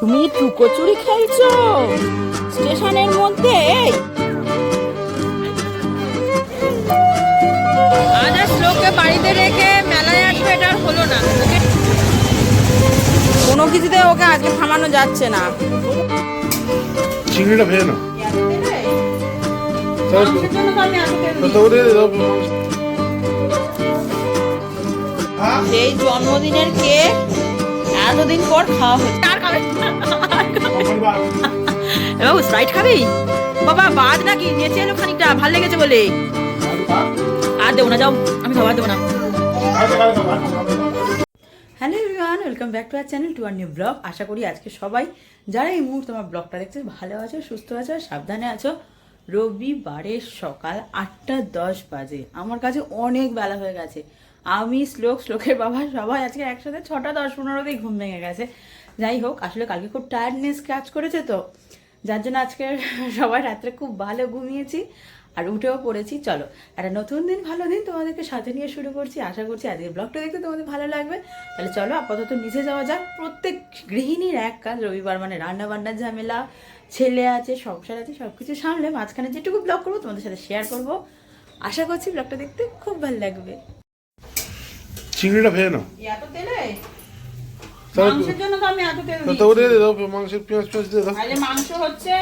তুমি টুকোচুরি খেলছো? স্টেশনের মধ্যে? আর শ্লোককে বাড়িতে রেখে মেলায় আসবে এটা আর হলো না কোনো কিছুতে ওকে আজকে থামানো যাচ্ছে না। চিংড়িটা ভেজে না সেই জন্মদিনের কেক এতদিন পর খাওয়া হচ্ছে আর খাবে? বাবু স্প্রাইট খাবি? বাবা বাদ নাকি? নেচে এলো খানিকটা ভালো লেগেছে বলে। আর দেবো না যাও। আমি খাবার দেবো না। Hello everyone welcome back to our channel to our new blog আশা করি আজকে সবাই যারা এই মুহূর্তে আমার ব্লগটা দেখছে ভালো আছো সুস্থ আছো আর সাবধানে আছো। রবিবারের সকাল আটটা দশ বাজে। আমার কাছে অনেক বেলা হয়ে গেছে। আমি শ্লোক, শ্লোকের বাবা সবাই আজকে একসাথে ছটা, দশ পনেরোতেই ঘুম ভেঙে গেছে। যাই হোক, আসলে কালকে খুব টায়ার্ডনেস কাজ করেছে তো, যার জন্য আজকে সবাই রাত্রে খুব ভালো ঘুমিয়েছি আর উঠেও পড়েছি। চলো, একটা নতুন দিন, ভালো দিন তোমাদেরকে সাথে নিয়ে শুরু করছি। আশা করছি আজকের ব্লগটা দেখতে তোমাদের ভালো লাগবে। তাহলে চলো, আপাতত নিচে যাওয়া যাক। প্রত্যেক গৃহিণীর এক কাজ, রবিবার মানে রান্না বান্নার ঝামেলা, ছেলে আছে, সংসার আছে সব কিছু সামলে মাঝখানে যেটুকু ব্লগ করব তোমাদের সাথে শেয়ার করব। আশা করছি ব্লগটা দেখতে খুব ভালো লাগবে। চিংড়িটা ভেজে না এত তেলে? মাংসের জন্য তো আমি এত তেল তো ওরে দাও মাংসের পেঁয়াজ পেঁয়াজ দিয়ে দাও। আরে মাংস হচ্ছে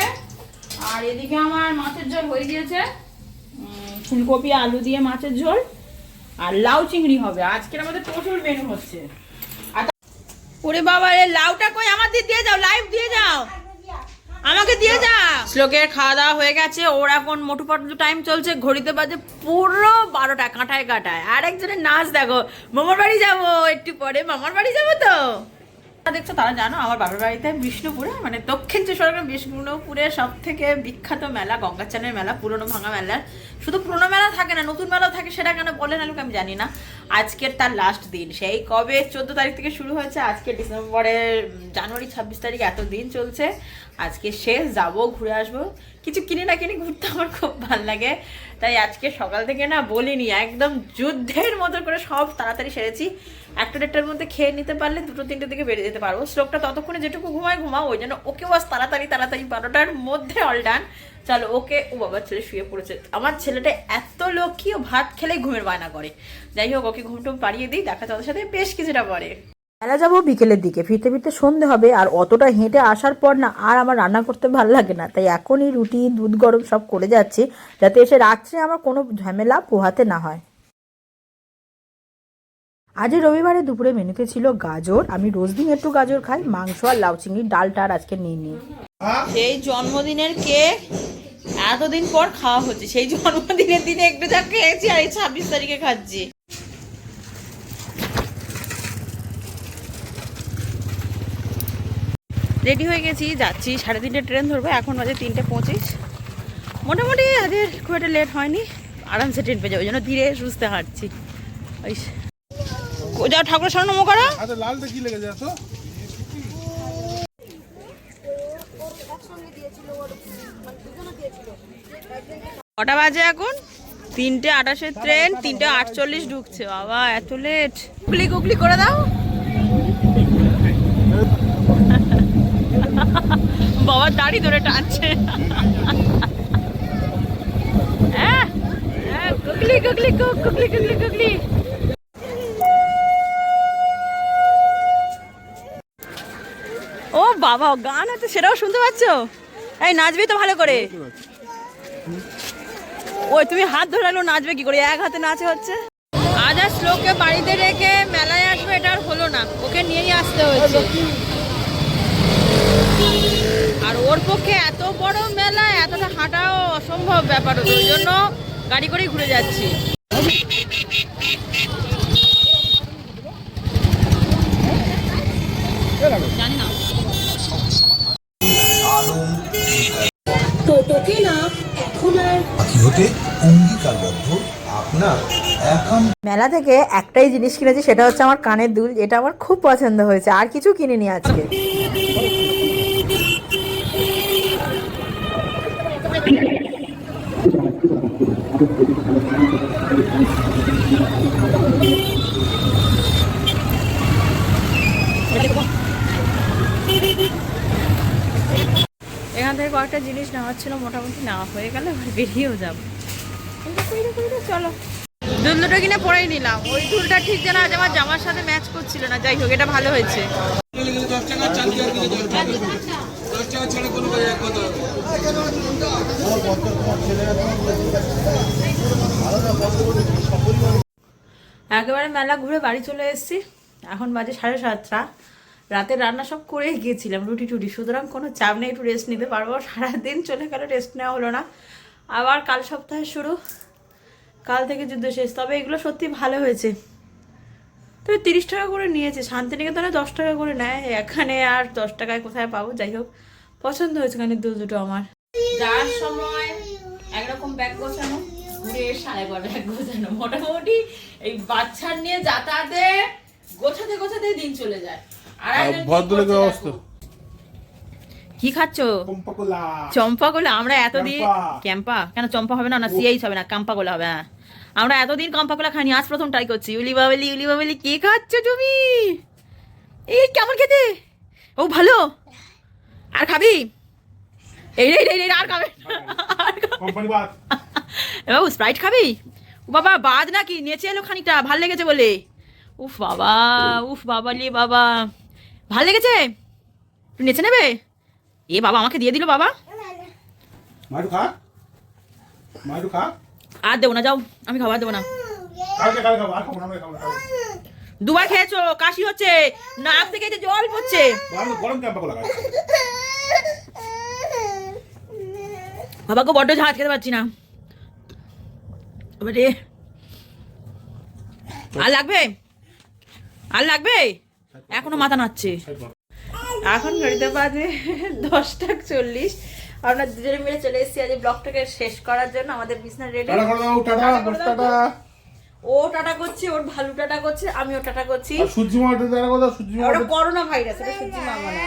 আর এদিকে আমার মাছের ঝোল হয়ে গিয়েছে। ফুলকপি আলু দিয়ে মাছের ঝোল আর লাউ চিংড়ি হবে। আজকের আমাদের প্রচুর মেনু হচ্ছে। ওরে বাবা রে লাউটা কই? আমার দিয়ে দিয়ে যাও লাইভ দিয়ে যাও। আমাকে দিয়ে যা। শ্লোকের খাওয়া দাওয়া হয়ে গেছে, ওর এখন মোটু পাটু টাইম চলছে, ঘড়িতে বাজে পুরো বারোটা, কাঁটায় কাঁটায়। আর একজনের নাচ দেখো, মামার বাড়ি যাব, একটু পরে মামার বাড়ি যাব তো? দেখছ, তারা জানো আমার বাবার বাড়িতে বিষ্ণুপুরে মানে দক্ষিণ চব্বিশ বিষ্ণুপুরে সব থেকে বিখ্যাত মেলা গঙ্গাচানের মেলা, পুরনো ভাঙা মেলা শুধু পুরনো মেলা থাকে না, নতুন মেলাও থাকে, সেটা কেন বলে না লোক আমি জানি না। আজকের তার লাস্ট দিন। সেই কবে চোদ্দ তারিখ থেকে শুরু হয়েছে, আজকে ডিসেম্বরের জানুয়ারি, ছাব্বিশ তারিখ এত দিন চলছে। আজকে শেষ, যাব, ঘুরে আসব। কিছু কিনে না কিনে ঘুরতে আমার খুব ভালো লাগে। তাই আজকে সকাল থেকে না বলিনি, একদম যুদ্ধের মতো করে সব তাড়াতাড়ি সেরেছি। একটা দেড়টার মধ্যে খেয়ে নিতে পারলে দুটো তিনটে দিকে বেরিয়ে যেতে পারব। শ্লোকটা ততক্ষণে যেটুকু ঘুমায় ঘুমাও, ওই জন্য ওকেও আজ তাড়াতাড়ি তাড়াতাড়ি বারোটার মধ্যে অল ডান চলো, ওকে ও বাবার ছেলে শুয়ে পড়েছে। আমার ছেলেটা এত লক্ষ্মী ও ভাত খেলেই ঘুমের বায়না করে। যাই হোক, ওকে ঘুম টুম পাড়িয়ে দিই, দেখা তাদের সাথে বেশ কিছুটা পরে। মেলা যাব বিকেলের দিকে। ফিরতে ফিরতে সন্ধে হবে, আর অতটা হেঁটে আসার পর না আর আমার রান্না করতে ভালো লাগে না। তাই এখনই রুটি, দুধ গরম সব করে যাচ্ছি, যাতে এসে রাত্রে আমার কোনো ঝামেলা পোহাতে না হয়। আজ রবিবারে দুপুরে মেনুতে ছিল গাজর। আমি রোজ দিন একটু গাজর খাই, মাংস আর লাউ চিংড়ির ডালটা আর আজকে নিয়ে নিই। সেই জন্মদিনের কেক এতদিন পর খাওয়া হচ্ছে। সেই জন্মদিনের দিনে একটু যা খেয়েছি আর এই ছাব্বিশ তারিখে খাচ্ছি। রেডি হয়ে গেছি যাচ্ছি সাড়ে তিনটে ট্রেন ধরবো এখন বাজে তিনটে পঁচিশ। মোটামুটি আজের খুব একটা লেট হয়নি আরামসে ট্রেন পেয়ে যাব ওই জন্য ধীরে সুস্থে হাঁটছি। ওই যাও ঠাকুরের সামনে নমো করো। আচ্ছা কটা বাজে এখন? তিনটে আটাশের ট্রেন তিনটে আটচল্লিশ ঢুকছে। বাবা এত লেট গুগলি গুগলি করে দাও। বাবার দাড়ি ধরে টানছে। হ্যাঁ, হ্যাঁ, ও বাবা গান আছে সেটাও শুনতে পাচ্ছ? এই নাচবি তো ভালো করে। ওই তুমি হাত ধরে রাখল নাচবে কি করে? এক হাতে নাচে হচ্ছে। আজ আর শ্লোককে বাড়িতে রেখে মেলায় আসবে এটা আর হলো না। ওকে নিয়েই আসতে হয়েছে। আর ওর পক্ষে এত বড় মেলা এতটা হাঁটাও অসম্ভব ব্যাপার হতো ওই জন্য গাড়ি করেই ঘুরে যাচ্ছি। জানি না পাখি হতে অঙ্গীকারবদ্ধ আপনার একান্ত মেলা থেকে একটাই জিনিস কিনেছি সেটা হচ্ছে আমার কানের দুল এটা আমার খুব পছন্দ হয়েছে। আর কিছু কিনিনি আজকে। এখান থেকে কয়েকটা জিনিস নেওয়ার ছিল, মোটামুটি নেওয়া হয়ে গেলে বেরিয়েও যাব। চলো। দুটো কিনে পরেই নিলাম। ওই দুলটা ঠিক যেন আজ আমার জামার সাথে ম্যাচ করছিল না। যাই হোক, এটা ভালো হয়েছে। একেবারে মেলা ঘুরে বাড়ি চলে এসেছি। এখন বাজে সাড়ে সাতটা। রাতে রান্না সব করে গিয়েছিলাম, রুটি টুটি। সুতরাং কোনো চাপ নেই, একটু রেস্ট নিতে পারব। সারাদিন চলে গেল রেস্ট নেওয়া হলো না। আবার কাল সপ্তাহে শুরু। কাল থেকে যুদ্ধ শেষ। তবে এগুলো সত্যি ভালো হয়েছে। তবে তিরিশ টাকা করে নিয়েছে শান্তিনিকেতনে দশ টাকা করে নেয় এখানে আর দশ টাকায় কোথায় পাবো? যাই হোক পছন্দ হয়েছে এখানে দুল দুটো আমার। যাওয়ার সময় একরকম ব্যাগ গোছানো ঘুরে সাড়ে বার ব্যাগ গোছানো। মোটামুটি এই বাচ্চার নিয়ে যাতায়াতে গোছাতে গোছাতে দিন চলে যায়। আর আর একজন কি ভদ্রলোকের অবস্থা? কি খাচ্ছ? চম্পা গোলা আমরা এতদিন ক্যাম্পা। ক্যাম্পা? কেন চম্পা হবে না? না সিআইস হবে না কাম্পা গোলা হবে হ্যাঁ। আমরা এতদিন কাম্পা গোলা খাইনি আজ প্রথম ট্রাই করছি। উলি বাবেলি উলি বাবেলি কি খাচ্ছ তুমি? এই কেমন খেতে? ও ভালো। আর খাবি? এই রে এই রে, এই রে, আর খাবে বাবু স্প্রাইট খাবি? ও বাবা বাদ নাকি? নেচে এলো খানিকটা ভালো লেগেছে বলে। উফ বাবা উফ বাবা লে বাবা। ভালো লেগেছে? তুই নেচে নেবে? এ বাবা আমাকে দিয়ে দিল বাবা। মাইটু খা। মাইটু খা। আর দেবো না যাও আমি খাবার দেবো না। দুবার খেয়েছো কাশি হচ্ছে নাক থেকে যে জল পড়ছে। বাবাকে বড্ড ঝাঁজ খেতে পারছি না। এবারে আর লাগবে? আর লাগবে? এখনও মাথা নাচছে এখন ঘড়িতে বাজে দশটা চল্লিশ। আমরা দুজনে মিলে চলে এসেছি আজ এই ব্লগটাকে শেষ করার জন্য আমাদের বিছনা রেডি ও টাটা করছে ওর ভালু টাটা করছে আমিও টাটা করছি। সূর্যি মামাটা টাটা করে দাও সূর্যি ওটা করোনা ভাইরাস এটা সত্যি মামা না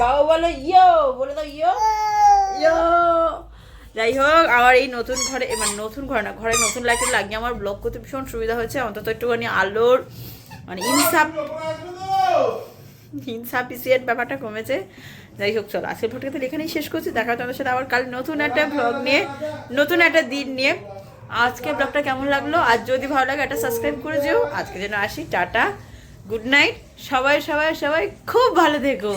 বাবা বলো ইয়ো বলে দাও ইয়ো। ইয়ো। যাই হোক আমার এই নতুন ঘরে মানে নতুন ঘরে না ঘরে নতুন লাইটের লাগিয়ে আমার ব্লগ করতে ভীষণ সুবিধা হয়েছে। অন্তত একটুখানি আলোর মানে ইনসাফ ইনসাফিসিয়েন্ট ব্যাপারটা কমেছে। যাই হোক, চলো আজকের ভোটকে তাহলে এখানেই শেষ করছি। দেখা হচ্ছে সাথে আবার কাল নতুন একটা ব্লগ নিয়ে, নতুন একটা দিন নিয়ে। আজকে ব্লগটা কেমন লাগল? আর যদি ভালো লাগে, একটা সাবস্ক্রাইব করে যেও আজকে যেন আসি, টাটা গুড নাইট সবাই সবাই সবাই খুব ভালো থেকো।